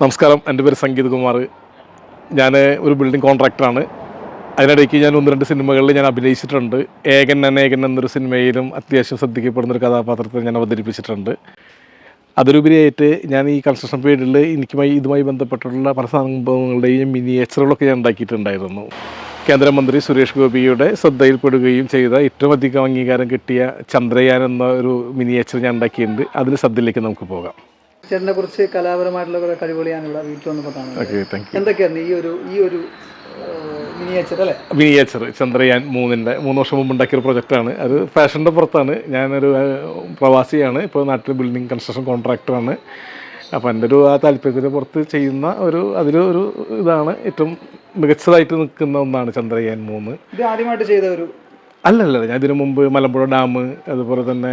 നമസ്കാരം. എന്റെ പേര് സംഗീത് കുമാർ. ഞാൻ ഒരു ബിൽഡിംഗ് കോൺട്രാക്ടറാണ് അതിനിടയ്ക്ക് ഞാൻ ഒന്ന് രണ്ട് സിനിമകളിൽ ഞാൻ അഭിനയിച്ചിട്ടുണ്ട്. ഏകൻ അനേകൻ എന്നൊരു സിനിമയിലും അത്യാവശ്യം ശ്രദ്ധിക്കപ്പെടുന്ന ഒരു കഥാപാത്രത്തെ ഞാൻ അവതരിപ്പിച്ചിട്ടുണ്ട്. അതിലുപരിയായിട്ട് ഞാൻ ഈ കൺസ്ട്രക്ഷൻ പീരീഡിൽ എനിക്കുമായി ഇതുമായി ബന്ധപ്പെട്ടുള്ള പല സംഭവങ്ങളുടെയും മിനിയേച്ചറുകളൊക്കെ ഞാൻ ഉണ്ടാക്കിയിട്ടുണ്ടായിരുന്നു. കേന്ദ്രമന്ത്രി സുരേഷ് ഗോപിയുടെ ശ്രദ്ധയിൽപ്പെടുകയും ചെയ്ത ഏറ്റവും അധികം അംഗീകാരം കിട്ടിയ ചന്ദ്രയാൻ എന്ന ഒരു മിനിയേച്ചർ ഞാൻ ഉണ്ടാക്കിയിട്ടുണ്ട്. അതിന് ശ്രദ്ധയിലേക്ക് നമുക്ക് പോകാം. ചേട്ടനെ കുറിച്ച് കലാപരമായിട്ടുള്ള കുറെ കഴിവുകൾ ഞാനിവിടെ വീട്ടിൽ വന്നപ്പോൾ കാണുന്നത് യു എന്തൊക്കെയായിരുന്നു ഈ ഒരു ഈ ഒരു മിനിയേച്ചർ ചന്ദ്രയാൻ മൂന്നിന്റെ മൂന്ന് വർഷം മുമ്പ് ഉണ്ടാക്കിയ ഒരു പ്രൊജക്റ്റാണ് അത് ഫാഷന്റെ പുറത്താണ്. ഞാനൊരു പ്രവാസിയാണ്. ഇപ്പോൾ നാട്ടിൽ ബിൽഡിംഗ് കൺസ്ട്രക്ഷൻ കോൺട്രാക്ടറാണ് അപ്പോൾ എന്റെ ഒരു ആ താല്പര്യത്തിന് പുറത്ത് ചെയ്യുന്ന ഒരു അതിലൊരു ഇതാണ് ഏറ്റവും മികച്ചതായിട്ട് നിൽക്കുന്ന ഒന്നാണ് ചന്ദ്രയാൻ മൂന്ന്. ഇത് ആദ്യമായിട്ട് ചെയ്ത ഒരു അല്ലല്ല ഞാൻ ഇതിനു മുമ്പ് മലമ്പുഴ ഡാം അതുപോലെ തന്നെ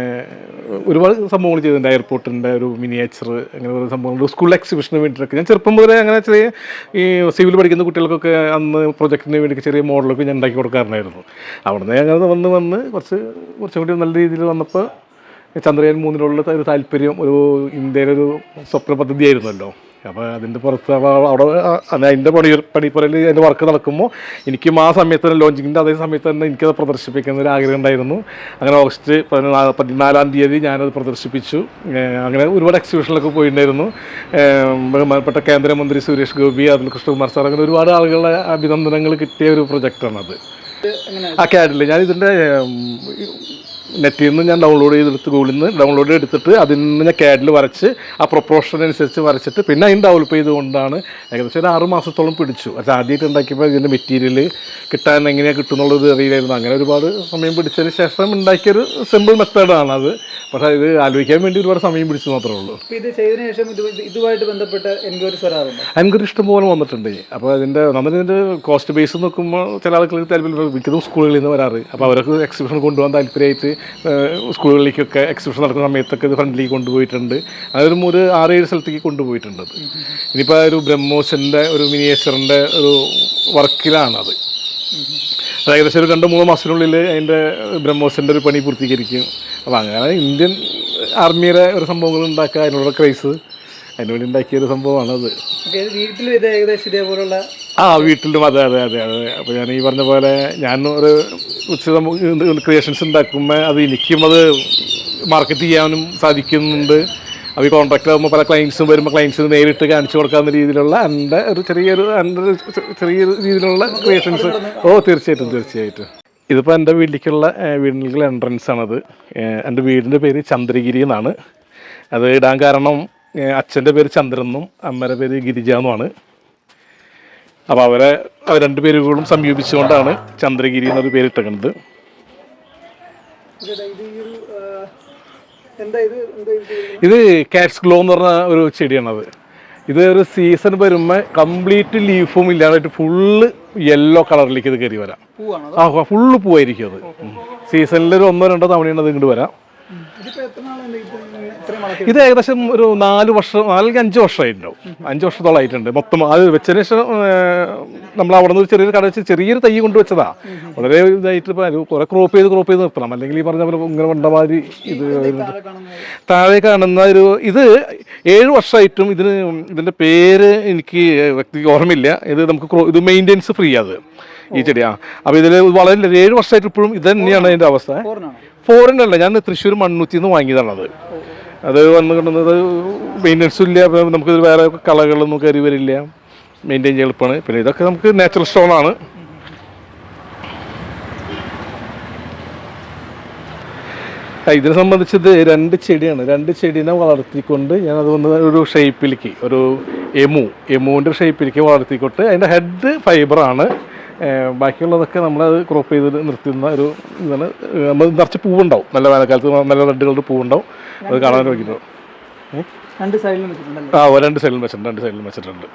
ഒരുപാട് സംഭവങ്ങൾ ചെയ്തിട്ടുണ്ട് എയർപോർട്ടിന്റെ ഒരു മിനിയേച്ചർ അങ്ങനെ ഓരോ സംഭവങ്ങൾ സ്കൂൾ എക്സിബിഷന് വേണ്ടിയിട്ടൊക്കെ. ഞാൻ ചെറുപ്പം മുതലേ അങ്ങനെ ചെറിയ ഈ സിവിൽ പഠിക്കുന്ന കുട്ടികൾക്കൊക്കെ അന്ന് പ്രൊജക്റ്റിന് വേണ്ടി ചെറിയ മോഡലൊക്കെ ഞാൻ ഉണ്ടാക്കി കൊടുക്കാറുണ്ടായിരുന്നു. അവിടുന്ന് അങ്ങനെ വന്ന് വന്ന് കുറച്ച് കുറച്ചും കൂടി നല്ല രീതിയിൽ വന്നപ്പോൾ ചന്ദ്രയാൻ മൂന്നിലുള്ള ഒരു താല്പര്യം ഒരു ഇന്ത്യയിലൊരു സ്വപ്ന പദ്ധതിയായിരുന്നല്ലോ. അപ്പോൾ അതിന്റെ പുറത്ത് അവിടെ അതിന്റെ പണി പണിപ്പുരയിൽ അതിന്റെ വർക്ക് നടക്കുമ്പോൾ എനിക്കും ആ സമയത്ത് തന്നെ ലോഞ്ചിങ്ങിന്റെ അതേ സമയത്ത് തന്നെ എനിക്കത് പ്രദർശിപ്പിക്കുന്ന ഒരു ആഗ്രഹം ഉണ്ടായിരുന്നു. അങ്ങനെ ഓഗസ്റ്റ് പതിനാല് പതിനാലാം തീയതി ഞാനത് പ്രദർശിപ്പിച്ചു. അങ്ങനെ ഒരുപാട് എക്സിബിഷനിലൊക്കെ പോയിട്ടുണ്ടായിരുന്നു. ബഹുമാനപ്പെട്ട കേന്ദ്രമന്ത്രി സുരേഷ് ഗോപി അതിൽ കൃഷ്ണകുമാർ സാർ അങ്ങനെ ഒരുപാട് ആളുകളുടെ അഭിനന്ദനങ്ങൾ കിട്ടിയ ഒരു പ്രൊജക്റ്റാണത് ആ ക്യാഡിൽ ഞാൻ ഇതിന്റെ നെറ്റിൽ നിന്ന് ഞാൻ ഡൗൺലോഡ് ചെയ്തെടുത്ത് ഗൂഗിളിൽ നിന്ന് ഡൗൺലോഡ് എടുത്തിട്ട് അതിൽ നിന്ന് ഞാൻ കാഡിൽ വരച്ച് ആ പ്രൊപ്പോർഷൻ അനുസരിച്ച് വരച്ചിട്ട് പിന്നെ അതിന് ഡെവലപ്പ് ചെയ്തുകൊണ്ടാണ് ഏകദേശം ഒരു ആറ് മാസത്തോളം പിടിച്ചു. പക്ഷേ ആദ്യമായിട്ട് ഉണ്ടാക്കിയപ്പോൾ ഇതിന്റെ മെറ്റീരിയൽ കിട്ടാൻ എങ്ങനെയാണ് കിട്ടുന്നുള്ളത് അറിയില്ലായിരുന്നു. അങ്ങനെ ഒരുപാട് സമയം പിടിച്ചതിന് ശേഷം ഉണ്ടാക്കിയൊരു സിമ്പിൾ മെത്തേഡാണ് അത്. പക്ഷേ ഇത് ആലോചിക്കാൻ വേണ്ടി ഒരുപാട് സമയം പിടിച്ചു മാത്രമേ ഉള്ളൂ. ഇത് ചെയ്തതിനു ശേഷം ഇത് ഇത് ഇതുമായിട്ട് ബന്ധപ്പെട്ട എൻക്വയറീസ് വരാറുണ്ട്? എനിക്കൊരു ഇഷ്ടം പോലെ വന്നിട്ടുണ്ട്. അപ്പോൾ അതിന്റെ നമ്മൾ ഇതിന്റെ കോസ്റ്റ് ബേസ് നോക്കുമ്പോൾ ചില ആൾക്കാർ താല്പര്യം മിക്കതും സ്കൂളുകളിൽ നിന്ന് വരാറ്. അപ്പോൾ അവർക്ക് എക്സിബിഷൻ കൊണ്ടുപോകാൻ താല്പര്യമായിട്ട് സ്കൂളുകളിലേക്കൊക്കെ എക്സിബിഷൻ നടക്കുന്ന സമയത്തൊക്കെ ഇത് ഫ്രണ്ടിലേക്ക് കൊണ്ടുപോയിട്ടുണ്ട്. അതൊരു ഒരു ആറേഴ് സ്ഥലത്തേക്ക് കൊണ്ടുപോയിട്ടുണ്ട് ഇനിയിപ്പോൾ ഒരു ബ്രഹ്മോസിന്റെ ഒരു മിനിയേച്ചറിന്റെ ഒരു വർക്കിലാണത്. അത് ഏകദേശം ഒരു രണ്ട് മൂന്ന് മാസത്തിനുള്ളിൽ അതിന്റെ ബ്രഹ്മോസിന്റെ ഒരു പണി പൂർത്തീകരിക്കും. അപ്പോൾ അങ്ങനെ ഇന്ത്യൻ ആർമിയുടെ ഒരു സംഭവങ്ങൾ ഉണ്ടാക്കുക അതിനുള്ള ക്രൈസ് അതിനുവേണ്ടി ഉണ്ടാക്കിയ ഒരു സംഭവമാണത്. അത് വീട്ടിലും ഇത് ഏകദേശം ഇതേപോലുള്ള ആ വീട്ടിലും അതെ അതെ അതെ അതെ. അപ്പോൾ ഞാൻ ഈ പറഞ്ഞ പോലെ ഞാൻ ഒരു ഉച്ച ക്രിയേഷൻസ് ഉണ്ടാക്കുമ്പോൾ അത് എനിക്കും അത് മാർക്കറ്റ് ചെയ്യാനും സാധിക്കുന്നുണ്ട്. അപ്പോൾ ഈ കോൺട്രാക്ട് ആകുമ്പോൾ പല ക്ലയൻസും വരുമ്പോൾ ക്ലയൻസിന് നേരിട്ട് കാണിച്ചു കൊടുക്കാവുന്ന രീതിയിലുള്ള എന്റെ ഒരു ചെറിയൊരു എന്റെ ഒരു ചെറിയൊരു രീതിയിലുള്ള ക്രിയേഷൻസ് ഓ തീർച്ചയായിട്ടും തീർച്ചയായിട്ടും. ഇതിപ്പോൾ എന്റെ വീട്ടിലേക്കുള്ള വീടിലേക്കുള്ള എൻട്രൻസ് ആണത്. എന്റെ വീടിന്റെ പേര് ചന്ദ്രഗിരി എന്നാണ്. അത് ഇടാൻ കാരണം അച്ഛന്റെ പേര് ചന്ദ്രനെന്നും അമ്മയുടെ പേര് ഗിരിജ എന്നുമാണ്. അപ്പോൾ അവരെ അവർ രണ്ട് പേരുകളും സംയോജിച്ചുകൊണ്ടാണ് ചന്ദ്രഗിരി എന്നൊരു പേരിട്ടേക്കുന്നത് ഇത് കാറ്റ്സ് ഗ്ലോ എന്ന് പറഞ്ഞ ഒരു ചെടിയാണത്. ഇത് ഒരു സീസൺ വരുമ്പോൾ കംപ്ലീറ്റ് ലീഫും ഇല്ലാതായിട്ട് ഫുള്ള് യെല്ലോ കളറിലേക്ക് ഇത് കയറി വരാം. ആ ഫുള്ള് പൂവായിരിക്കും അത്. സീസണിൽ ഒരു ഒന്നോ രണ്ടോ തവണയാണ് അത് ഇങ്ങോട്ട് വരാം. ഇത് ഏകദേശം ഒരു നാല് വർഷം നാലെങ്കിൽ അഞ്ച് വർഷമായിട്ടുണ്ടാവും. അഞ്ച് വർഷത്തോളം ആയിട്ടുണ്ട്. മൊത്തം അത് വെച്ചതിന് ശേഷം നമ്മൾ അവിടെ നിന്ന് ചെറിയൊരു കട വെച്ച് ചെറിയൊരു തൈ കൊണ്ടുവച്ചതാ വളരെ ഇതായിട്ട് ഇപ്പോൾ കുറെ ക്രോപ്പ് ചെയ്ത് ക്രോപ്പ് ചെയ്ത് നിർത്തണം. അല്ലെങ്കിൽ ഈ പറഞ്ഞ പോലെ ഇങ്ങനെ വണ്ടമാതിരി ഇത് താഴെ കാണുന്ന ഒരു ഇത് ഏഴ് വർഷമായിട്ടും ഇതിന് ഇതിന്റെ പേര് എനിക്ക് വ്യക്തി ഓർമ്മയില്ല. ഇത് നമുക്ക് ഇത് മെയിന്റെനൻസ് ഫ്രീ അത്. ഈ ചെടിയാ. അപ്പോൾ ഇതിൽ വളരെ ഏഴ് വർഷമായിട്ട് ഇപ്പോഴും ഇത് തന്നെയാണ് അതിന്റെ അവസ്ഥ. ഫോറിൻ അല്ല. ഞാൻ തൃശ്ശൂർ മണ്ണുത്തിയിൽ നിന്ന് വാങ്ങിയതാണത്. അത് വന്ന് കിട്ടുന്നത് മെയിന്റെനൻസും ഇല്ല. നമുക്ക് വേറെ കളകളൊന്നും കയറി വരില്ല. മെയിന്റെയിൻ ചെയ്യാൻ എളുപ്പമാണ്. പിന്നെ ഇതൊക്കെ നമുക്ക് നാച്ചുറൽ സ്റ്റോണാണ് ഇതിനെ സംബന്ധിച്ചത് രണ്ട് ചെടിയാണ്. രണ്ട് ചെടീനെ വളർത്തിക്കൊണ്ട് ഞാൻ അത് വന്ന് ഒരു ഷേപ്പിലേക്ക് ഒരു എമു എമുവിന്റെ ഷേപ്പിലേക്ക് വളർത്തിക്കൊണ്ട് അതിന്റെ ഹെഡ് ഫൈബറാണ് ബാക്കിയുള്ളതൊക്കെ നമ്മളത് ക്രോപ്പ് ചെയ്ത് നിർത്തുന്ന ഒരു ഇതാണ്. നമ്മൾ നിറച്ച് പൂവുണ്ടാവും. നല്ല വേനൽക്കാലത്ത് നല്ല റെഡുകളുടെ പൂവുണ്ടാവും. അത് കാണാൻ വയ്ക്കുന്നത് രണ്ട് സൈഡിലും ആ ഓ, രണ്ട് സൈഡിലും വെച്ചിട്ടുണ്ട്. രണ്ട് സൈഡിലും വെച്ചിട്ടുണ്ട്.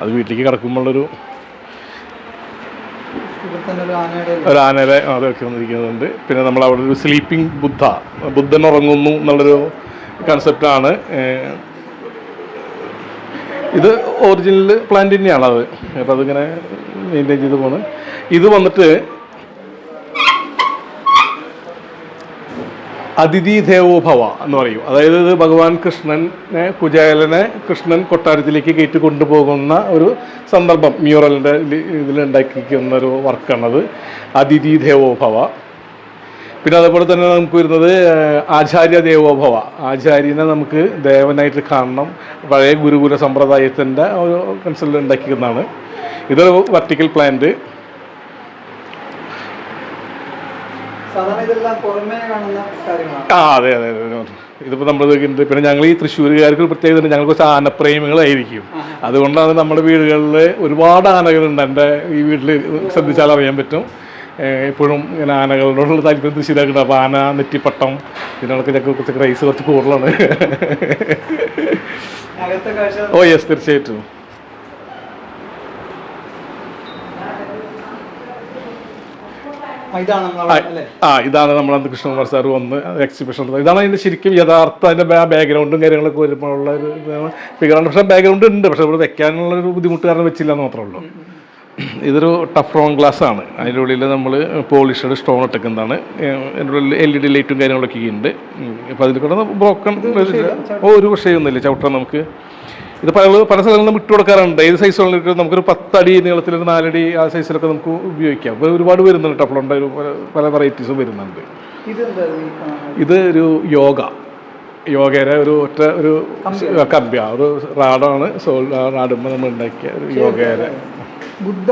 അത് വീട്ടിലേക്ക് കിടക്കുമ്പോഴൊരു ഒരു ആനയുടെ ഒരു ആനയുടെ അതൊക്കെ വന്നിരിക്കുന്നുണ്ട് പിന്നെ നമ്മൾ അവിടെ ഒരു സ്ലീപ്പിംഗ് ബുദ്ധ. ബുദ്ധൻ ഉറങ്ങുന്നു എന്നുള്ളൊരു കൺസെപ്റ്റാണ് ഇത് ഒറിജിനൽ പ്ലാന്റ് തന്നെയാണ് അത്. അപ്പോൾ അതിങ്ങനെ മെയിന്റെയിൻ ചെയ്ത് പോകുന്നത് ഇത് വന്നിട്ട് അതിഥി ദേവോഭവ എന്ന് പറയും. അതായത് ഇത് ഭഗവാൻ കൃഷ്ണനെ കുചേലനെ കൃഷ്ണൻ കൊട്ടാരത്തിലേക്ക് കയറ്റി കൊണ്ടുപോകുന്ന ഒരു സന്ദർഭം. മ്യൂറലിന്റെ ഇതിലുണ്ടാക്കിയിരിക്കുന്ന ഒരു വർക്കാണത് അതിഥി ദേവോഭവ പിന്നെ അതുപോലെ തന്നെ നമുക്ക് വരുന്നത് ആചാര്യ ദേവോഭവ. ആചാര്യനെ നമുക്ക് ദേവനായിട്ട് കാണണം. പഴയ ഗുരുകുല സമ്പ്രദായത്തിന്റെ ഒരു കൺസെപ്റ്റ് ഉണ്ടാക്കിയിരിക്കുന്നതാണ്. ഇതൊരു വർട്ടിക്കൽ പ്ലാന്റ് ആ അതെ അതെ അതെ ഇതിപ്പോൾ നമ്മൾ പിന്നെ ഞങ്ങൾ ഈ തൃശ്ശൂരുകാർക്ക് ഒരു പ്രത്യേകത ഞങ്ങൾ കുറച്ച് ആനപ്രേമികളായിരിക്കും. അതുകൊണ്ടാണ് നമ്മുടെ വീടുകളിൽ ഒരുപാട് ആനകളുണ്ട്. എന്റെ ഈ വീട്ടിൽ ശ്രദ്ധിച്ചാൽ അറിയാൻ പറ്റും. എപ്പോഴും ഇങ്ങനെ ആനകളോടുള്ള താല്പര്യം തൃശ്ശീലാക്കുന്നത് അപ്പോൾ ആന നെറ്റിപ്പട്ടം ഇതിനൊക്കെ ഞങ്ങൾക്ക് കുറച്ച് ക്രൈസ് കുറച്ച് കൂടുതലാണ്. ഓ യെസ് തീർച്ചയായിട്ടും. ആ, ഇതാണ് നമ്മൾ അന്ന് കൃഷ്ണകുമാർ സാർ വന്ന് എക്സിബിഷൻ ഇതാണ് അതിന്റെ ശരിക്കും യഥാർത്ഥ അതിന്റെ ബാക്ക്ഗ്രൗണ്ടും കാര്യങ്ങളൊക്കെ വരുമ്പോഴുള്ള ഒരു ഇതാണ് ഫിഗറാണ് പക്ഷേ ബാക്ക്ഗ്രൗണ്ട് ഉണ്ട് പക്ഷേ ഇവിടെ വെക്കാനുള്ള ഒരു ബുദ്ധിമുട്ട് കാരണം വെച്ചില്ല എന്ന് മാത്രമേ ഉള്ളൂ. ഇതൊരു ടഫ് റോൺ ഗ്ലാസ് ആണ്. അതിന്റെ ഉള്ളിൽ നമ്മൾ പോളിഷഡ് സ്റ്റോൺ ഇട്ടേക്കുന്നതാണ്. അതിന്റെ ഉള്ളിൽ എൽ ഇ ഡി ലൈറ്റും കാര്യങ്ങളൊക്കെ ഉണ്ട് അപ്പോൾ അതിൽ കൂടെ ബ്രോക്കൺ ഒരു വിഷയമൊന്നുമില്ല. ചവിട്ടാൻ നമുക്ക് ഇത് പല പല സ്ഥലങ്ങളിൽ വിട്ടു കൊടുക്കാറുണ്ട്. ഏത് സൈസുള്ള നമുക്കൊരു പത്തടി നീളത്തിൽ ഒരു നാലടി ആ സൈസിലൊക്കെ നമുക്ക് ഉപയോഗിക്കാം. അപ്പോൾ ഒരുപാട് വരുന്നുണ്ട് ടഫ്ലോണ്ട ഒരു പല- വെറൈറ്റീസും വരുന്നുണ്ട്. ഇത് ഒരു യോഗ. യോഗയുടെ ഒരു ഒറ്റ ഒരു കമ്പ്യ. ഒരു റാഡാണ്. സോൾ റാഡുമ്പോൾ നമ്മൾ ഉണ്ടാക്കിയ ഒരു യോഗയുടെ ബുദ്ധ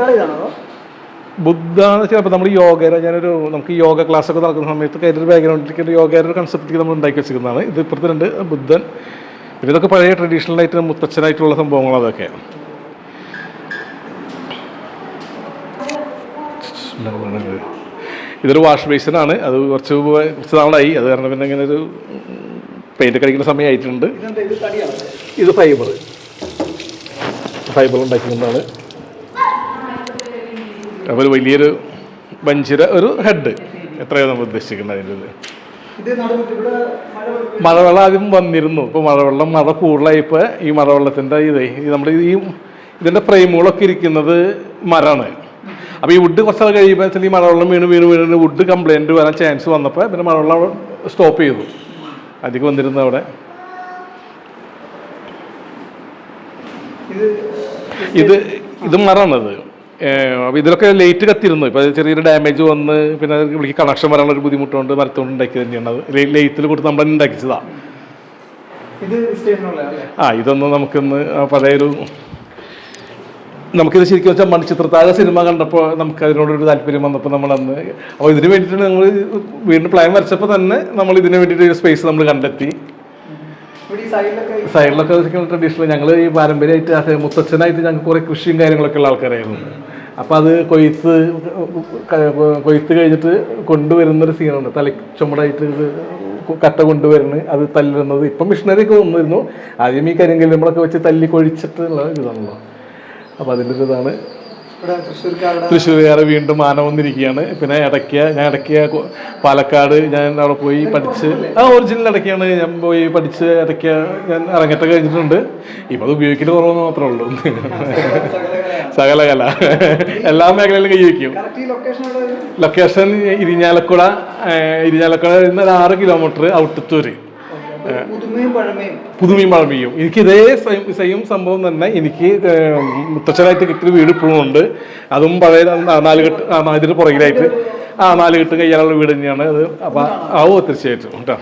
എന്ന് വെച്ചാൽ അപ്പോൾ നമ്മൾ യോഗയുടെ ഞാനൊരു നമുക്ക് യോഗ ക്ലാസ് ഒക്കെ നടക്കുന്ന സമയത്ത് കരിയർ ബാക്ക്ഗ്രൗണ്ടിൽ ബാക്ക്ഗ്രൗണ്ടിലേക്ക് ഒരു യോഗയുടെ ഒരു കൺസെപ്റ്റ് നമ്മൾ ഉണ്ടാക്കി വെച്ചിരിക്കുന്നതാണ്. ഇത് ഇപ്പുറത്തെ രണ്ട് ബുദ്ധൻ. ഇതൊക്കെ പഴയ ട്രഡീഷണൽ ആയിട്ട് മുത്തച്ഛനായിട്ടുള്ള സംഭവങ്ങൾ അതൊക്കെ. ഇതൊരു വാഷ് ബേസിനാണ് അത് കുറച്ച് കുറച്ച് നാളായി. അത് കാരണം പിന്നെ ഇങ്ങനെ ഒരു പെയിന്റ് കഴിക്കുന്ന സമയമായിട്ടുണ്ട്. ഇത് ഫൈബർ ഫൈബർ ഉണ്ടാക്കുന്നതാണ് അപ്പോൾ ഒരു വലിയൊരു വഞ്ചിര ഒരു ഹെഡ്. എത്രയോ നമ്മൾ ഉദ്ദേശിക്കുന്നത് അതിന്റെ ഇത്. മഴവെള്ളം ആദ്യം വന്നിരുന്നു. ഇപ്പോൾ മഴവെള്ളം മഴ കൂടുതലായപ്പോൾ ഈ മഴവെള്ളത്തിന്റെ ഇത്. നമ്മുടെ ഈ ഇതിന്റെ ഫ്രെയിമുകളൊക്കെ ഇരിക്കുന്നത് മരമാണ് അപ്പോൾ ഈ വുഡ് കുറച്ച് കഴിയുമ്പോൾ ഈ മഴവെള്ളം വീണ് വീണ് വീണ് വുഡ് കംപ്ലൈന്റ് വരാൻ ചാൻസ് വന്നപ്പോൾ പിന്നെ മഴവെള്ളം സ്റ്റോപ്പ് ചെയ്തു. അധികം വന്നിരുന്നു അവിടെ. ഇത് ഇത് അപ്പോൾ ഇതിലൊക്കെ ലൈറ്റ് കത്തിരുന്നു ഇപ്പോൾ ചെറിയൊരു ഡാമേജ് വന്ന് പിന്നെ വിളിക്ക് കണക്ഷൻ വരാനുള്ള ഒരു ബുദ്ധിമുട്ടുണ്ട് മരത്തോണ്ട് ഉണ്ടാക്കി തന്നെയാണ്. അത് ലൈറ്റിൽ കൊടുത്ത് നമ്മൾ ഉണ്ടാക്കിച്ചതാണ് അല്ലേ? ആ ഇതൊന്ന് നമുക്കൊന്ന് പഴയൊരു നമുക്കിത് ശരിക്കും വെച്ചാൽ മണിച്ചിത്രത്താഴ സിനിമ കണ്ടപ്പോൾ നമുക്ക് അതിനോടൊരു താല്പര്യം വന്നപ്പോൾ നമ്മൾ അന്ന് അപ്പോൾ ഇതിന് വേണ്ടിയിട്ട് നമ്മൾ വീണ്ടും പ്ലാൻ വരച്ചപ്പോൾ തന്നെ നമ്മൾ ഇതിന് വേണ്ടിയിട്ട് ഒരു സ്പേസ് നമ്മൾ കണ്ടെത്തി. സൈഡിലൊക്കെ സൈഡിലൊക്കെ ട്രഡീഷണൽ ഞങ്ങൾ ഈ പാരമ്പര്യമായിട്ട് മുത്തച്ഛനായിട്ട് ഞങ്ങൾക്ക് കുറേ കൃഷിയും കാര്യങ്ങളൊക്കെ ഉള്ള ആൾക്കാരായിരുന്നു. അപ്പോൾ അത് കൊയ്ത്ത് കൊയ്ത്ത് കഴിഞ്ഞിട്ട് കൊണ്ടുവരുന്നൊരു സീനാണ്. തല ചുമടായിട്ട് ഇത് കട്ട കൊണ്ടുവരുന്നത് അത് തല്ലുന്നത്. ഇപ്പം മിഷനറിയൊക്കെ വന്നിരുന്നു. ആദ്യം ഈ കരിങ്കല്ലുമ്പളൊക്കെ വെച്ച് തല്ലി കൊഴിച്ചിട്ടുള്ള ഇതാണല്ലോ അപ്പോൾ അതിന്റെ ഇതാണ് തൃശ്ശൂരുകാരെ വീണ്ടും ആന വന്നിരിക്കുകയാണ്. പിന്നെ ഇടയ്ക്ക ഞാൻ ഇടയ്ക്ക പാലക്കാട് ഞാൻ അവിടെ പോയി പഠിച്ച് ആ ഒറിജിനൽ ഇടയ്ക്കാണ് ഞാൻ പോയി പഠിച്ച് ഇടയ്ക്ക ഞാൻ ഇറങ്ങട്ടെ കഴിഞ്ഞിട്ടുണ്ട്. ഇപ്പം അത് ഉപയോഗിക്കൽ കുറവെന്ന് മാത്രമേ ഉള്ളൂ. സകല കല എല്ലാ മേഖലയിലും കൈവയ്ക്കും ലൊക്കേഷൻ ഇരിഞ്ഞാലക്കുട ഇരിഞ്ഞാലക്കുട ഒരു ആറ് കിലോമീറ്റർ ഔട്ടത്തൂര്. പുതുമയും പഴമയും. എനിക്ക് ഇതേ സെയിം സെയിം സംഭവം തന്നെ എനിക്ക് മുത്തച്ഛനായിട്ട് കിട്ടിയ വീട് ഇപ്പോഴും ഉണ്ട്. അതും പഴയ നാലുകെട്ട് ഇതിന് പുറകിലായിട്ട്. ആ നാല് കെട്ട് കയ്യാലുള്ള വീട് തന്നെയാണ് അത്. അപ്പം ആവോ തീർച്ചയായിട്ടും. കേട്ടോ.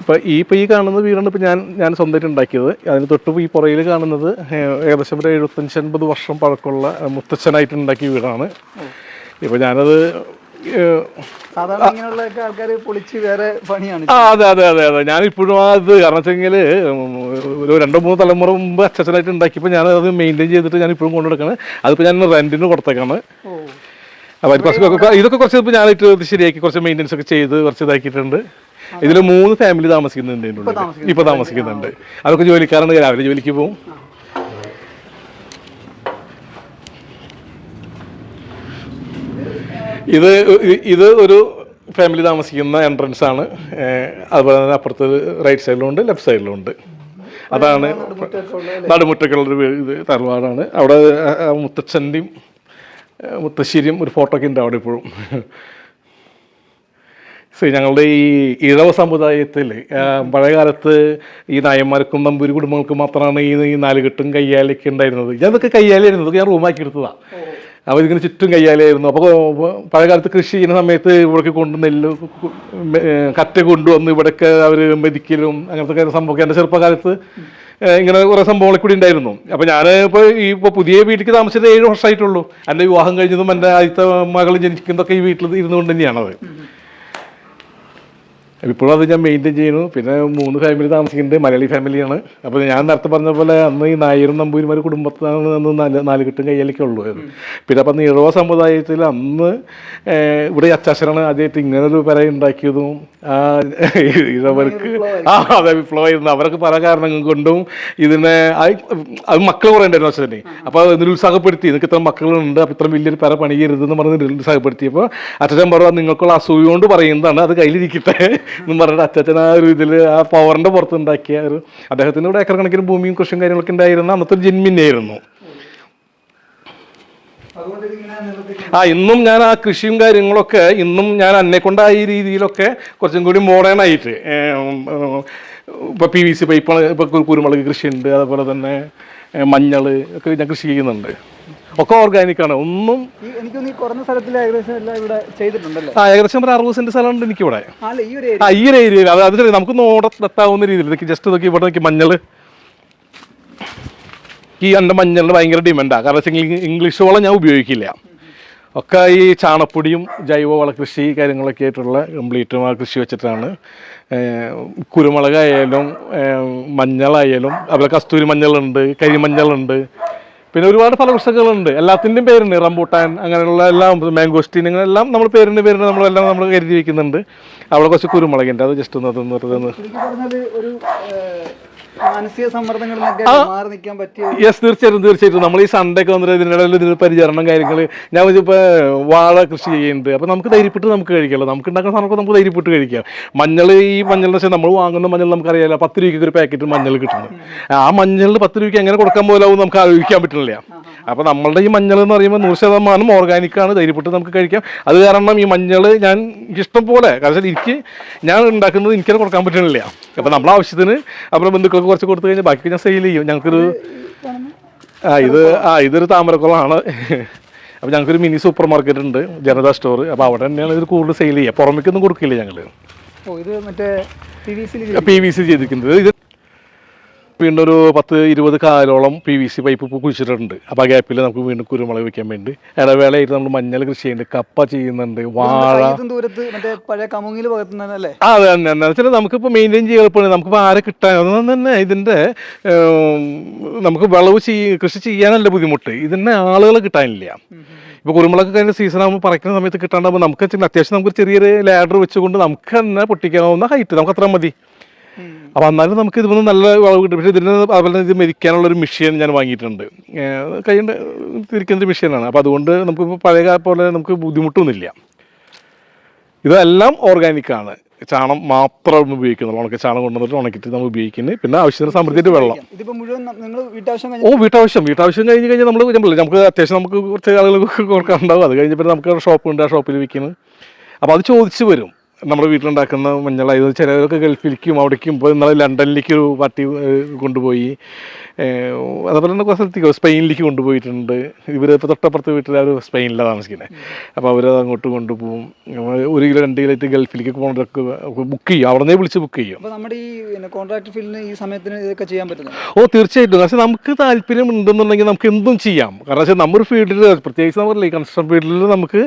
ഇപ്പം ഈ ഇപ്പം ഈ കാണുന്ന വീടാണ് ഇപ്പം ഞാൻ ഞാൻ സ്വന്തമായിട്ട് ഉണ്ടാക്കിയത്. അതിന് തൊട്ട് ഈ പുറയിൽ കാണുന്നത് ഏകദേശം ഒരു എഴുപത്തഞ്ച് അൻപത് വർഷം പഴക്കമുള്ള മുത്തച്ഛനായിട്ട് ഉണ്ടാക്കിയ വീടാണ്. ഇപ്പം ഞാനത് സാധാരണ ആൾക്കാർ പൊളിച്ച് വേറെ പണിയാണ്. ആ അതെ അതെ അതെ അതെ. ഞാൻ ഇപ്പോഴും അത് കാരണം വെച്ചെങ്കിൽ ഒരു രണ്ടോ മൂന്നോ തലമുറ മുമ്പ് അച്ഛനായിട്ട് ഉണ്ടാക്കിയപ്പോൾ ഞാൻ അത് മെയിന്റെയിൻ ചെയ്തിട്ട് ഞാൻ ഇപ്പോഴും കൊണ്ടുനടക്കാണ്. അതിപ്പോൾ ഞാൻ റെന്റിന് കൊടുത്തേക്കാണ്. അപ്പോൾ ഇതൊക്കെ കുറച്ച് ഇപ്പോൾ ഞാനായിട്ട് ഇത് ശരിയാക്കി കുറച്ച് മെയിന്റെനൻസ് ഒക്കെ ചെയ്ത് കുറച്ച് ഇതാക്കിയിട്ടുണ്ട്. ഇതിൽ മൂന്ന് ഫാമിലി താമസിക്കുന്നുണ്ട്. ഇപ്പോൾ താമസിക്കുന്നുണ്ട്. അതൊക്കെ ജോലിക്കാരാണ്. രാവിലെ ജോലിക്ക് പോകും ഇത് ഇത് ഒരു ഫാമിലി താമസിക്കുന്ന എൻട്രൻസ് ആണ്. അതുപോലെ തന്നെ അപ്പുറത്ത് റൈറ്റ് സൈഡിലും ഉണ്ട് ലെഫ്റ്റ് സൈഡിലും ഉണ്ട്. അതാണ് നടുമുറ്റക്കുള്ളൊരു ഇത് തറവാടാണ്. അവിടെ മുത്തച്ഛന്റെയും മുത്തശ്ശേരിയും ഒരു ഫോട്ടോ ഒക്കെ ഉണ്ട് അവിടെ ഇപ്പോഴും. സോ ഞങ്ങളുടെ ഈ ഇഴവ സമുദായത്തിൽ പഴയകാലത്ത് ഈ നായന്മാർക്കും നമ്പൂരി കുടുംബങ്ങൾക്കും മാത്രമാണ് ഈ നാലുകെട്ടും കയ്യാലൊക്കെ ഉണ്ടായിരുന്നത്. കയ്യാലായിരുന്നു ഇതൊക്കെ ഞാൻ റൂമാക്കി എടുത്തതാണ് ഇതിങ്ങനെ ചുറ്റും കയ്യാലായിരുന്നു. അപ്പോൾ പഴയകാലത്ത് കൃഷി ചെയ്യുന്ന സമയത്ത് ഇവിടേക്ക് കൊണ്ട് നെല്ല് കറ്റ കൊണ്ടുവന്ന് ഇവിടേക്ക് അവർ മെതിക്കലും അങ്ങനത്തെ സംഭവമൊക്കെ. എന്റെ ചെറുപ്പകാലത്ത് ഇങ്ങനെ കുറേ സംഭവങ്ങളെ കൂടി ഉണ്ടായിരുന്നു. അപ്പോൾ ഞാൻ ഇപ്പോൾ ഈ ഇപ്പോൾ പുതിയ വീട്ടിലേക്ക് താമസിച്ചത് ഏഴ് വർഷമായിട്ടുള്ളൂ എന്റെ വിവാഹം കഴിഞ്ഞതും എന്റെ ആദ്യത്തെ മകൾ ജനിക്കുന്നതൊക്കെ ഈ വീട്ടിൽ ഇരുന്നുകൊണ്ട് തന്നെയാണത്. ഇപ്പോഴും അത് ഞാൻ മെയിന്റെയിൻ ചെയ്യുന്നു. പിന്നെ മൂന്ന് ഫാമിലി താമസിക്കുന്നുണ്ട്. മലയാളി ഫാമിലിയാണ് അപ്പോൾ ഞാൻ നേരത്തെ പറഞ്ഞ പോലെ അന്ന് ഈ നായരും നമ്പൂരിമാർ കുടുംബത്തിനാണ് അന്ന് നാല് നാല് കെട്ടും കയ്യിലൊക്കെ ഉള്ളൂ. പിന്നെ അപ്പം ഇഴവ സമുദായത്തിൽ അന്ന് ഇവിടെ അച്ചാശനാണ് ആദ്യമായിട്ട് ഇങ്ങനൊരു പെര ഉണ്ടാക്കിയതും ആ ഇഴവർക്ക് ആ അതെ വിപ്ലവമായിരുന്നു. അവരൊക്കെ പല കാരണങ്ങൾ കൊണ്ടും ഇതിനെ അത് മക്കൾ കുറേ ഉണ്ടായിരുന്നു അച്ഛനെ അപ്പോൾ നിരുത്സാഹപ്പെടുത്തി നിങ്ങൾക്ക് ഇത്ര മക്കളുണ്ട്. അപ്പോൾ ഇത്ര വലിയൊരു പെര പണിയരുതെന്ന് പറഞ്ഞ് നിരുത്സാഹപ്പെടുത്തിയപ്പോൾ അച്ഛൻ പറഞ്ഞു നിങ്ങൾക്കുള്ള അസൂയ കൊണ്ട് പറയുന്നതാണ്. അത് കയ്യിലിരിക്കട്ടെ. എന്ന് പറഞ്ഞിട്ട് അച്ഛൻ ആ ഒരു ഇതിൽ ആ പവറിന്റെ പുറത്തുണ്ടാക്കിയ ഒരു അദ്ദേഹത്തിന് ഇവിടെ ഏക്കർ കണക്കിന് ഭൂമിയും കൃഷിയും കാര്യങ്ങളൊക്കെ ഉണ്ടായിരുന്ന അന്നത്തെ ഒരു ഇതിങ്ങനെ ആ ഇന്നും ഞാൻ ആ കൃഷിയും കാര്യങ്ങളൊക്കെ ഇന്നും ഞാൻ എന്നെ കൊണ്ട് ആ രീതിയിലൊക്കെ കുറച്ചും കൂടി മോഡേൺ ആയിട്ട് ഇപ്പോൾ പി വി സി പൈപ്പാണ് ഇപ്പോൾ കുരുമുളക് കൃഷിയുണ്ട് അതുപോലെ തന്നെ മഞ്ഞൾ ഒക്കെ ഞാൻ കൃഷി ചെയ്യുന്നുണ്ട്. ഒക്കെ ഓർഗാനിക്കാണ് ഒന്നും എനിക്ക് കുറഞ്ഞ സ്ഥലത്തിൽ ഏകദേശം എല്ലാം ഇവിടെ ചെയ്തിട്ടുണ്ടല്ലേ? ആ ഏകദേശം ഒരു അറുപത് സെന്റ് സ്ഥലമുണ്ട് എനിക്ക് ഇവിടെ ആ ഈ ഒരു ഏരിയയിൽ അത് അത് ശരി നമുക്ക് നോടത്താവുന്ന രീതിയിൽ. ഇതൊക്കെ ജസ്റ്റ് നോക്കി ഇവിടെ നോക്കി മഞ്ഞൾ. ഈ എന്റെ മഞ്ഞളിന് ഭയങ്കര ഡിമാൻഡാണ് കാരണം ഇംഗ്ലീഷ് വളം ഞാൻ ഉപയോഗിക്കില്ല. ഒക്കെ ഈ ചാണപ്പൊടിയും ജൈവവള കൃഷി കാര്യങ്ങളൊക്കെ ആയിട്ടുള്ള കംപ്ലീറ്റ് കൃഷി വെച്ചിട്ടാണ്. കുരുമുളകായാലും മഞ്ഞളായാലും അതുപോലെ കസ്തൂരി മഞ്ഞളുണ്ട് കരിമഞ്ഞളുണ്ട്. പിന്നെ ഒരുപാട് ഫലവൃക്ഷങ്ങളുണ്ട്. എല്ലാത്തിന്റെയും പേരുണ്ട്. റംബൂട്ടാൻ അങ്ങനെയുള്ള എല്ലാം മാംഗോസ്റ്റീൻ ഇങ്ങനെല്ലാം നമ്മൾ പേരിന്റെ പേരിന് നമ്മളെല്ലാം നമ്മൾ കരുതി വെക്കുന്നുണ്ട്. അവിടെ കുറച്ച് കുരുമുളകിന്റെ അത് ജസ്റ്റ് ഒന്ന് അതൊന്ന് മാനസിക മാറി നിൽക്കാൻ പറ്റിയ യെസ് തീർച്ചയായിട്ടും തീർച്ചയായിട്ടും. നമ്മൾ ഈ സൺഡേ ഒക്കെ വന്നിട്ട് ഇതിനിടയിൽ ഇതിന് പരിചരണം കാര്യങ്ങൾ ഞാൻ ഇപ്പോൾ വാഴ കൃഷി ചെയ്യുന്നുണ്ട്. അപ്പോൾ നമുക്ക് ധൈര്യപ്പെട്ട് നമുക്ക് കഴിക്കാമല്ലോ നമുക്ക് ഉണ്ടാക്കുന്ന സാധനമൊക്കെ നമുക്ക് ധൈര്യപ്പെട്ട് കഴിക്കാം. മഞ്ഞൾ ഈ മഞ്ഞൾ വെച്ചാൽ നമ്മൾ വാങ്ങുന്ന മഞ്ഞൾ നമുക്കറിയാമല്ലോ പത്ത് രൂപയ്ക്ക് ഒരു പാക്കറ്റ് മഞ്ഞൾ കിട്ടുന്നത്. ആ മഞ്ഞളിൽ പത്ത് രൂപയ്ക്ക് എങ്ങനെ കൊടുക്കാൻ പോലാവും നമുക്ക് ആലോചിക്കാൻ പറ്റുന്നില്ല. അപ്പോൾ നമ്മളുടെ ഈ മഞ്ഞൾ എന്ന് പറയുമ്പോൾ നൂറ് ശതമാനം ഓർഗാനിക്കാണ് ധൈര്യപ്പെട്ട് നമുക്ക് കഴിക്കാം. അത് കാരണം ഈ മഞ്ഞൾ ഞാൻ ഇഷ്ടം പോലെ. കാരണം എനിക്ക് ഞാൻ ഉണ്ടാക്കുന്നത് എനിക്കത് കൊടുക്കാൻ പറ്റണില്ല അപ്പോൾ നമ്മളെ ആവശ്യത്തിന് നമ്മുടെ ബന്ധുക്കൾക്ക് കുറച്ച് കൊടുത്തു കഴിഞ്ഞാൽ ബാക്കി ഞാൻ സെയിൽ ചെയ്യും. ഞങ്ങൾക്കൊരു ആ ഇത് ആ ഇതൊരു താമരക്കുളമാണ്. അപ്പോൾ ഞങ്ങൾക്കൊരു മിനി സൂപ്പർ മാർക്കറ്റ് ഉണ്ട് ജനതാ സ്റ്റോർ അപ്പോൾ അവിടെ തന്നെയാണ് ഇത് കൂടുതൽ സെയിൽ ചെയ്യുക. പുറമേക്കൊന്നും കൊടുക്കില്ല ഞങ്ങൾ പി വി സി ചെയ്തിരിക്കുന്നത്. ഇത് വീണ്ടും ഒരു പത്ത് ഇരുപത് കാലോളം പി വി സി പൈപ്പ് കുഴിച്ചിട്ടുണ്ട് അപ്പോൾ ആ ഗ്യാപ്പിൽ നമുക്ക് വീണ്ടും കുരുമുളക് വെക്കാൻ വേണ്ടി ഇടവേളയായിട്ട് നമ്മൾ മഞ്ഞൾ കൃഷി ചെയ്യുന്നുണ്ട് കപ്പ ചെയ്യുന്നുണ്ട് വാഴ. ദൂരത്ത് മറ്റേ പഴയ കമുങ്ങിൽ പകർത്തുന്നതല്ലേ അതെ തന്നെ എന്താ വെച്ചാൽ നമുക്കിപ്പോൾ മെയിന്റെയിൻ ചെയ്യാൻ എളുപ്പമാണ് നമുക്കിപ്പോൾ ആരെ കിട്ടാൻ അതൊന്നും തന്നെ ഇതിന്റെ നമുക്ക് വിളവ് ചെയ്യ കൃഷി ചെയ്യാനല്ല ബുദ്ധിമുട്ട്. ഇതിന്റെ ആളുകൾ കിട്ടാനില്ല. ഇപ്പോൾ കുരുമുളക് കഴിഞ്ഞ സീസൺ ആകുമ്പോൾ പറിക്കുന്ന സമയത്ത് കിട്ടാണ്ടാകുമ്പോൾ നമുക്ക് അത്യാവശ്യം നമുക്ക് ചെറിയൊരു ലാഡർ വെച്ചുകൊണ്ട് നമുക്ക് തന്നെ പൊട്ടിക്കാവുന്ന ഹൈറ്റ് നമുക്ക് അത്ര മതി. അപ്പോൾ എന്നാലും നമുക്ക് ഇതിൽ നല്ല വളവ് കിട്ടും. പക്ഷേ ഇതിന് അതുപോലെ ഇത് മെതിക്കാനുള്ള ഒരു മെഷീൻ ഞാൻ വാങ്ങിയിട്ടുണ്ട്. കൈകൊണ്ട് തിരിക്കുന്ന ഒരു മെഷീനാണ് അപ്പോൾ അതുകൊണ്ട് നമുക്കിപ്പോൾ പഴയ പോലെ നമുക്ക് ബുദ്ധിമുട്ടൊന്നുമില്ല. ഇതെല്ലാം ഓർഗാനിക്കാണ് ചാണം മാത്രം ഉപയോഗിക്കുന്നുള്ളൂ. ഉണക്ക ചാണം കൊണ്ടുവന്നിട്ട് ഉണക്കിട്ട് നമ്മൾ ഉപയോഗിക്കുന്നത്. പിന്നെ ആവശ്യത്തിന് സമൃദ്ധിയിട്ട് വെള്ളം. ഓ വീട്ടാവശ്യം. വീട്ടാവശ്യം കഴിഞ്ഞ് കഴിഞ്ഞാൽ നമ്മൾ നമുക്ക് അത്യാവശ്യം നമുക്ക് കുറച്ച് ആളുകൾ കൊടുക്കാറുണ്ടാവും അത് കഴിഞ്ഞ് പിന്നെ നമുക്ക് ഷോപ്പ് ഉണ്ട് ആ ഷോപ്പിൽ വിൽക്കുന്നത് അപ്പോൾ അത് ചോദിച്ചു വരും. നമ്മുടെ വീട്ടിലുണ്ടാക്കുന്ന മഞ്ഞളായത് ചിലരൊക്കെ ഗൾഫിലേക്കും അവിടേക്കും ഇപ്പോൾ ഇന്നലെ ലണ്ടനിലേക്ക് ഒരു പാർട്ടി കൊണ്ടുപോയി. അതുപോലെ തന്നെ കുറച്ച് സ്ഥലത്തേക്ക് സ്പെയിനിലേക്ക് കൊണ്ടുപോയിട്ടുണ്ട്. ഇവർ ഇപ്പോൾ തൊട്ടപ്പുറത്ത് വീട്ടിൽ അവർ സ്പെയിനിലാണ് താമസിക്കുന്നത് അപ്പോൾ അവരത് അങ്ങോട്ട് കൊണ്ടുപോകും. ഒരു കിലോ രണ്ട് കിലോ ആയിട്ട് ഗൾഫിലേക്ക് പോകേണ്ടതൊക്കെ ബുക്ക് ചെയ്യും. അവിടെ നിന്നേ വിളിച്ച് ബുക്ക് ചെയ്യും. നമ്മുടെ ഈ കോൺട്രാക്ട് ഫീൽഡിന് ഈ സമയത്തിന് ഇതൊക്കെ ചെയ്യാൻ ഓ തീർച്ചയായിട്ടും. പക്ഷേ നമുക്ക് താല്പര്യം ഉണ്ടെന്നുണ്ടെങ്കിൽ നമുക്ക് എന്തും ചെയ്യാം. കാരണം വെച്ചാൽ നമ്മുടെ ഫീൽഡിൽ പ്രത്യേകിച്ച് നമ്മൾ കൺസ്ട്രക്ഷൻ ഫീൽഡിൽ നമുക്ക്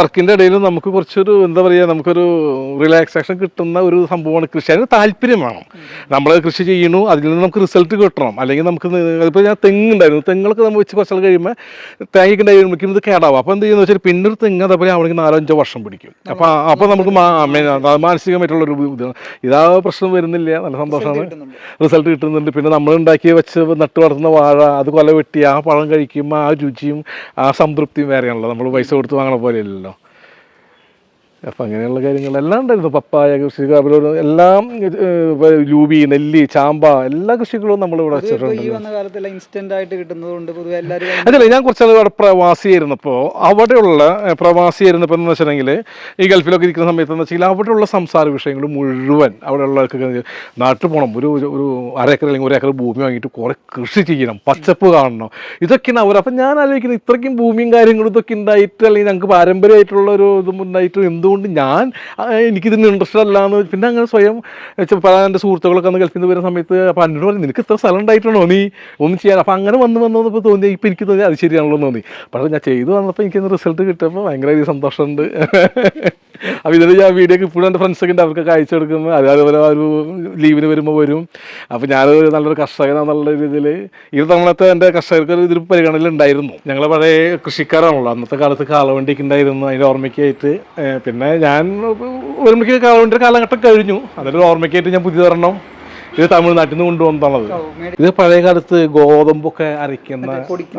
വർക്കിന്റെ ഇടയിൽ നമുക്ക് കുറച്ചൊരു എന്താ പറയുക നമുക്കൊരു റിലാക്സേഷൻ കിട്ടുന്ന ഒരു സംഭവമാണ് കൃഷി അതിന് താല്പര്യം വേണം. നമ്മൾ കൃഷി ചെയ്യണു അതിൽ നിന്ന് നമുക്ക് റിസൾട്ട് കിട്ടണം. അല്ലെങ്കിൽ നമുക്ക് ഇപ്പോൾ ഞാൻ തെങ്ങുണ്ടായിരുന്നു. തെങ്ങുകളൊക്കെ നമ്മൾ വെച്ച് കുറച്ചാൽ കഴിയുമ്പോൾ തേങ്ങയ്ക്ക് കഴിയുമ്പോഴേക്കും ഇത് കേടാവും. അപ്പോൾ എന്ത് ചെയ്യുന്നത് വെച്ചാൽ പിന്നൊരു ഒരു തെങ്ങ് അതേപോലെ അവിടെ നാലോ അഞ്ചോ വർഷം പിടിക്കും. അപ്പോൾ അപ്പോൾ നമുക്ക് മാനസികമായിട്ടുള്ള ഒരു മാനസികമായിട്ടുള്ളൊരു ഇത് ഇതാ പ്രശ്നം വരുന്നില്ല. നല്ല സന്തോഷമാണ്. റിസൾട്ട് കിട്ടുന്നുണ്ട്. പിന്നെ നമ്മൾ ഉണ്ടാക്കി വെച്ച് നട്ട് വളർത്തുന്ന വാഴ അത് കൊല വെട്ടി ആ പഴം കഴിക്കുമ്പോൾ ആ രുചിയും ആ സംതൃപ്തിയും വേറെയാണല്ലോ. നമ്മൾ പൈസ കൊടുത്ത് വാങ്ങണ പോലെയല്ലല്ലോ അപ്പം അങ്ങനെയുള്ള കാര്യങ്ങളെല്ലാം ഉണ്ടായിരുന്നു. പപ്പായ കൃഷി അവരോട് എല്ലാം ലൂബി നെല്ലി ചാമ്പ എല്ലാ കൃഷികളും നമ്മൾ ഇവിടെ വെച്ചിട്ടുണ്ട്. അതല്ല ഞാൻ കുറച്ച് അവിടെ പ്രവാസിയായിരുന്നപ്പോൾ അവിടെയുള്ള പ്രവാസി പ്രവാസിയായിരുന്നപ്പോൾ എന്ന് വെച്ചിട്ടുണ്ടെങ്കിൽ ഈ ഗൾഫിലൊക്കെ ഇരിക്കുന്ന സമയത്ത് എന്ന് വെച്ചാൽ അവിടെയുള്ള സംസാര വിഷയങ്ങൾ മുഴുവൻ അവിടെയുള്ളവർക്ക് നാട്ടിൽ പോകണം ഒരു ഒരു- അരക്കർ അല്ലെങ്കിൽ ഒരേക്കർ ഭൂമി വാങ്ങിയിട്ട് കുറേ കൃഷി ചെയ്യണം. പച്ചപ്പ് കാണണം. ഇതൊക്കെയാണ് അവർ അപ്പം ഞാൻ ആലോചിക്കുന്നത് ഇത്രയ്ക്കും ഭൂമിയും കാര്യങ്ങളും ഇതൊക്കെ ഉണ്ടായിട്ട് അല്ലെങ്കിൽ ഞങ്ങൾക്ക് പാരമ്പര്യമായിട്ടുള്ള ഒരു ഇതും ഉണ്ടായിട്ട് എന്തുകൊണ്ട് ഞാൻ എനിക്കിതിന് ഇൻട്രസ്റ്റ് അല്ല എന്ന് പിന്നെ അങ്ങനെ സ്വയം പല എന്റെ സുഹൃത്തുക്കളൊക്കെ അന്ന് ഗൾഫിൽ നിന്ന് വരുന്ന സമയത്ത് അപ്പോൾ എന്നോട് പറഞ്ഞു നിനക്ക് ഇത്ര സ്ഥലം ഉണ്ടായിട്ടാണോ നീ? ഒന്നും ചെയ്യാൻ. അപ്പോൾ അങ്ങനെ വന്ന് വന്ന് വന്നപ്പോൾ തോന്നി ഇപ്പോൾ എനിക്ക് തോന്നി അത് ശരിയാണല്ലോ തോന്നി. പക്ഷേ ഞാൻ ചെയ്തു വന്നപ്പോൾ എനിക്കൊന്ന് റിസൾട്ട് കിട്ടിയപ്പോൾ ഭയങ്കര സന്തോഷമുണ്ട്. അപ്പോൾ ഇതിൽ ഞാൻ വീഡിയോ ഇപ്പോഴും എന്റെ ഫ്രണ്ട്സൊക്കെ ഉണ്ട്. അവർക്കൊക്കെ അയച്ചു കൊടുക്കുമ്പോൾ അത് അതുപോലെ ഒരു ലീവിന് വരുമ്പോൾ വരും. അപ്പോൾ ഞാൻ നല്ലൊരു കർഷകനാന്നുള്ള രീതിയിൽ ഈ തവണത്തെ എന്റെ കർഷകർക്ക് ഒരു ഇതിൽ പരിഗണനയിലുണ്ടായിരുന്നു ഉണ്ടായിരുന്നു. ഞങ്ങൾ പഴയ കൃഷിക്കാരാണല്ലോ. അന്നത്തെ കാലത്ത് കാളവണ്ടിക്ക് ഉണ്ടായിരുന്നു. അതിന്റെ ഓർമ്മയ്ക്കായിട്ട്. പിന്നെ ഞാൻ ഓർമ്മയ്ക്ക് കാളവണ്ടിയുടെ കാലഘട്ടം കഴിഞ്ഞു. അതിന്റെ ഓർമ്മയ്ക്കായിട്ട് ഞാൻ പുതിയ തരണം ഇത് തമിഴ്നാട്ടിൽ നിന്ന് കൊണ്ടുവന്നതാണത്. ഇത് പഴയ കാലത്ത് ഗോതമ്പൊക്കെ അരയ്ക്കുന്ന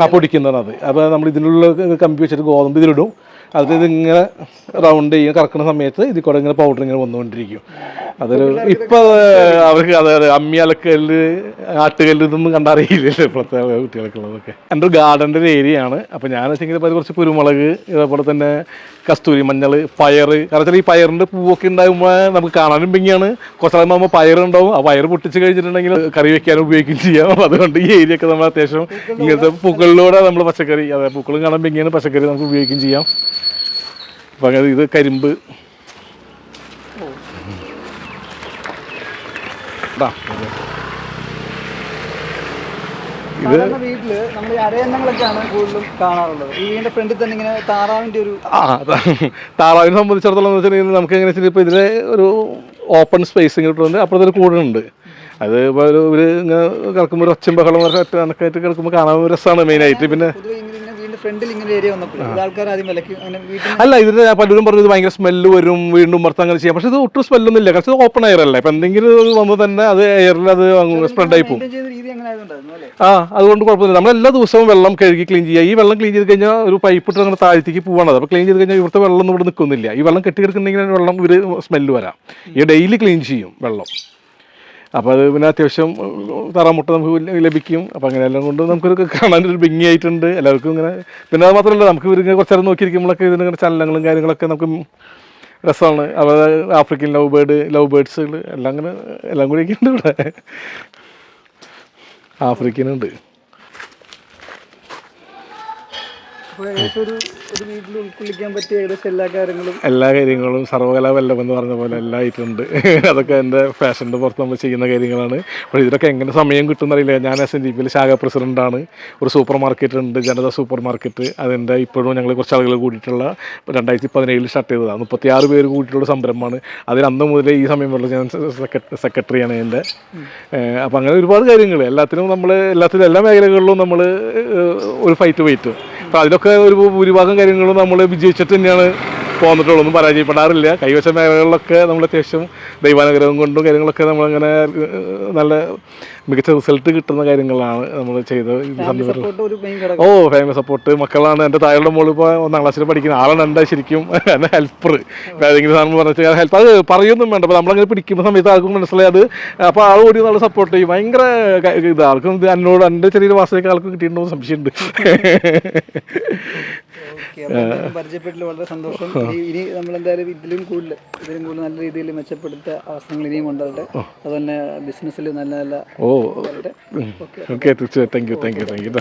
ആ പൊടിക്കുന്നതാണ് അത് അപ്പോൾ നമ്മൾ ഇതിനുള്ള കമ്പി വെച്ചിട്ട് ഗോതമ്പ് ഇതിലിടും. അത് ഇതിങ്ങനെ റൗണ്ട് ചെയ്യും കറക്കുന്ന സമയത്ത് ഇതിൽ കൂടെ ഇങ്ങനെ പൗഡർ ഇങ്ങനെ വന്നുകൊണ്ടിരിക്കും. അതൊരു ഇപ്പം അവർക്ക് അതായത് അമ്മി അലക്കല്ല് ആട്ടുകല്ല് ഇതൊന്നും കണ്ടറിയില്ലല്ലോ ഇപ്പോഴത്തെ കുട്ടികൾക്കുള്ളതൊക്കെ എന്റെ ഒരു ഗാർഡന്റെ ഒരു ഏരിയ ആണ്. അപ്പോൾ ഞാൻ വെച്ചെങ്കിൽ ഇപ്പോൾ കുറച്ച് കുരുമുളക് അതേപോലെ തന്നെ കസ്തൂരി മഞ്ഞൾ പയർ കാരണം വെച്ചാൽ ഈ പയറിന്റെ പൂവൊക്കെ ഉണ്ടാകുമ്പോൾ നമുക്ക് കാണാനും ഭംഗിയാണ്. കുറച്ച് നാളുമ്പോൾ പയറുണ്ടാവും ആ പയർ പൊട്ടിച്ച് കഴിഞ്ഞിട്ടുണ്ടെങ്കിൽ കറി വെക്കാനും ഉപയോഗിക്കുകയും ചെയ്യാം. അപ്പോൾ അതുകൊണ്ട് ഈ ഏരിയ ഒക്കെ നമ്മൾ അത്യാവശ്യം ഇങ്ങനത്തെ പൂക്കളിലൂടെ നമ്മൾ പച്ചക്കറി അതെ പൂക്കളും കാണാൻ ഭംഗിയാണ്. പച്ചക്കറി നമുക്ക് ഉപയോഗിക്കുകയും ചെയ്യാം. അപ്പം അങ്ങനെ ഇത് കരിമ്പ് ഇതാ, ഇത്. സാധാരണ വീട്ടിൽ നമ്മൾ ഈ അരയന്നങ്ങളൊക്കെയാണ് കൂടുതലും കാണാറുള്ളത്. ഈ വീടിന്റെ ഫ്രണ്ടിൽ തന്നെ ഇങ്ങനെ താറാവിന്റെ ഒരു ആ അതാ. താറാവിനെ സംബന്ധിച്ചിടത്തോളം എന്ന് വെച്ചിട്ടുണ്ടെങ്കിൽ നമുക്ക് എങ്ങനെ വെച്ചാൽ ഇപ്പോൾ ഇതിലെ ഒരു ഓപ്പൺ സ്പേസ് ഇങ്ങോട്ടുണ്ട് അപ്പുറത്തൊരു കൂടുണ്ട്. അത് ഇപ്പോൾ ഒരു ഒരു ഇങ്ങനെ കിടക്കുമ്പോൾ ഒരു ഒച്ചയും ബഹളം ഒക്കെ ഒറ്റ കണക്കായിട്ട് കിടക്കുമ്പോൾ കാണാൻ ഒരു രസമാണ് മെയിനായിട്ട് പിന്നെ പൊതുവെ ഇങ്ങനെ ഇങ്ങനെ വീടിന്റെ ഫ്രണ്ടിൽ ഇങ്ങനെ ഏരിയ വന്നപ്പോൾ ആൾക്കാർ ആദ്യം വിലക്ക് അങ്ങനെ വീട്ടിൽ അല്ല ഇതിന് പലരും പറഞ്ഞു ഇത് ഭയങ്കര സ്മെല്ല് വരും വീണ്ടും പുറത്ത് അങ്ങനെ ചെയ്യാം. പക്ഷെ ഇത് ഒട്ടും സ്മെല്ലൊന്നും ഇല്ല. കാരണം ഇത് ഓപ്പൺ എയർ അല്ലേ? ഇപ്പം എന്തെങ്കിലും വന്നു തന്നെ അത് എയറിൽ അത് സ്പ്രെഡ് ആയി പോകും. ആ അതുകൊണ്ട് കുഴപ്പമില്ല നമ്മൾ എല്ലാ ദിവസവും വെള്ളം കഴുകി ക്ലീൻ ചെയ്യുക. ഈ വെള്ളം ക്ലീൻ ചെയ്ത് കഴിഞ്ഞാൽ ഒരു പൈപ്പ് ഇട്ട് അങ്ങനെ താഴ്ത്തേക്ക് പോവാണത് അപ്പോൾ ക്ലീൻ ചെയ്ത് കഴിഞ്ഞാൽ ഇവിടുത്തെ വെള്ളം ഒന്നും ഇവിടെ നിൽക്കുന്നില്ല. ഈ വെള്ളം കെട്ടി കെട്ടിക്കിടക്കുന്നുണ്ടെങ്കിൽ വെള്ളം ഒരു സ്മെല്ല് വരാം. ഈ ഡെയിലി ക്ലീൻ ചെയ്യും വെള്ളം. അപ്പോൾ അത് പിന്നെ അത്യാവശ്യം തറാമുട്ട നമുക്ക് ലഭിക്കും. അപ്പോൾ അങ്ങനെ എല്ലാം കൊണ്ട് നമുക്കൊരു കാണാനൊരു ഭംഗിയായിട്ടുണ്ട്. എല്ലാവർക്കും ഇങ്ങനെ പിന്നെ അത് മാത്രമല്ല നമുക്ക് ഇവരിങ്ങനെ കുറച്ച് നേരം നോക്കിയിരിക്കുമ്പോഴൊക്കെ ഇതിന് ചലനങ്ങളും കാര്യങ്ങളൊക്കെ നമുക്ക് രസമാണ്. അതായത് ആഫ്രിക്കൻ ലവ് ബേർഡ് ലവ് ബേർഡ്സുകൾ എല്ലാം അങ്ങനെ എല്ലാം കൂടി ഉണ്ട് ഇവിടെ. ആഫ്രിക്കനുണ്ട് അപ്പോൾ ഏകദേശം ഒരു ഒരു വീട്ടിൽ ഉൾക്കൊള്ളിക്കാൻ പറ്റിയ ഏകദേശം എല്ലാ കാര്യങ്ങളും എല്ലാ കാര്യങ്ങളും സർവകലാ വല്ലഭം എന്ന് പറഞ്ഞ പോലെ എല്ലാം അതൊക്കെ എന്റെ ഫാഷന്റെ പുറത്ത് നമ്മൾ ചെയ്യുന്ന കാര്യങ്ങളാണ്. അപ്പോൾ ഇതിലൊക്കെ എങ്ങനെ സമയം കിട്ടുമെന്നറിയില്ല ഞാൻ എസ് എൻ ഡി പിയിൽ ശാഖ പ്രസിഡന്റാണ് ഒരു സൂപ്പർ മാർക്കറ്റ് ഉണ്ട് ജനത സൂപ്പർ മാർക്കറ്റ് അതിന്റെ ഇപ്പോഴും ഞങ്ങൾ കുറച്ച് ആളുകൾ കൂടിയിട്ടുള്ള രണ്ടായിരത്തി പതിനേഴിൽ സ്റ്റാർട്ട് ചെയ്തതാണ് മുപ്പത്തിയാറ് പേര് കൂടിയിട്ടുള്ള സംരംഭമാണ്. അതിൽ അന്ന് മുതലേ ഈ സമയം വരെ ഞാൻ സെക്രട്ടറിയാണ് എന്റെ. അപ്പോൾ അങ്ങനെ ഒരുപാട് കാര്യങ്ങൾ എല്ലാത്തിനും നമ്മൾ എല്ലാത്തിലും എല്ലാ മേഖലകളിലും നമ്മൾ ഒരു ഫൈറ്റ് വെയിറ്റ് അപ്പോൾ അതിലൊക്കെ ഒരു ഭൂരിഭാഗം കാര്യങ്ങളും നമ്മൾ വിജയിച്ചിട്ട് തന്നെയാണ് പോന്നിട്ടുള്ളൂ ഒന്നും പരാജയപ്പെടാറില്ല. കൈവശ മേഖലകളിലൊക്കെ നമ്മൾ അത്യാവശ്യം ദൈവാനുഗ്രഹം കൊണ്ടും കാര്യങ്ങളൊക്കെ നമ്മളങ്ങനെ നല്ല മികച്ച റിസൾട്ട് കിട്ടുന്ന കാര്യങ്ങളാണ് നമ്മൾ ചെയ്തത് ഓ ഫാമിലി സപ്പോർട്ട് മക്കളാണ് എന്റെ താഴെയുള്ള മോൾ ഇപ്പോൾ ഒന്നാം ക്ലാസ്സിൽ പഠിക്കുന്ന ആളാണ് എന്റെ ശരിക്കും എന്നെ ഹെൽപ്പർ ഏതെങ്കിലും സാധനം പറഞ്ഞാൽ ഹെൽപ്പ് അത് പറയൊന്നും വേണ്ട. അപ്പോൾ നമ്മളങ്ങനെ പിടിക്കുന്ന സമയത്ത് ആർക്കും മനസ്സിലായി. അത് അപ്പോൾ ആൾ ഓടി നല്ല സപ്പോർട്ട് ചെയ്യും. ഭയങ്കര ഇത് ആൾക്കും എന്നോട് എന്റെ ചെറിയൊരു വാസനയൊക്കെ ആൾക്ക് കിട്ടിയിട്ടുണ്ടോ സംശയമുണ്ട്. പരിചയപ്പെട്ടില്ല വളരെ സന്തോഷം. ഇനി നമ്മൾ എന്തായാലും ഇതിലും കൂടുതൽ ഇതിലും കൂടുതൽ നല്ല രീതിയിൽ മെച്ചപ്പെടുത്ത അവസരങ്ങൾ ഇനിയും ഉണ്ടാവട്ടെ. അതുപോലെ ബിസിനസ്സിൽ നല്ല നല്ല ഓ. ഓക്കെ തീർച്ചയായും. Thank you thank you thank you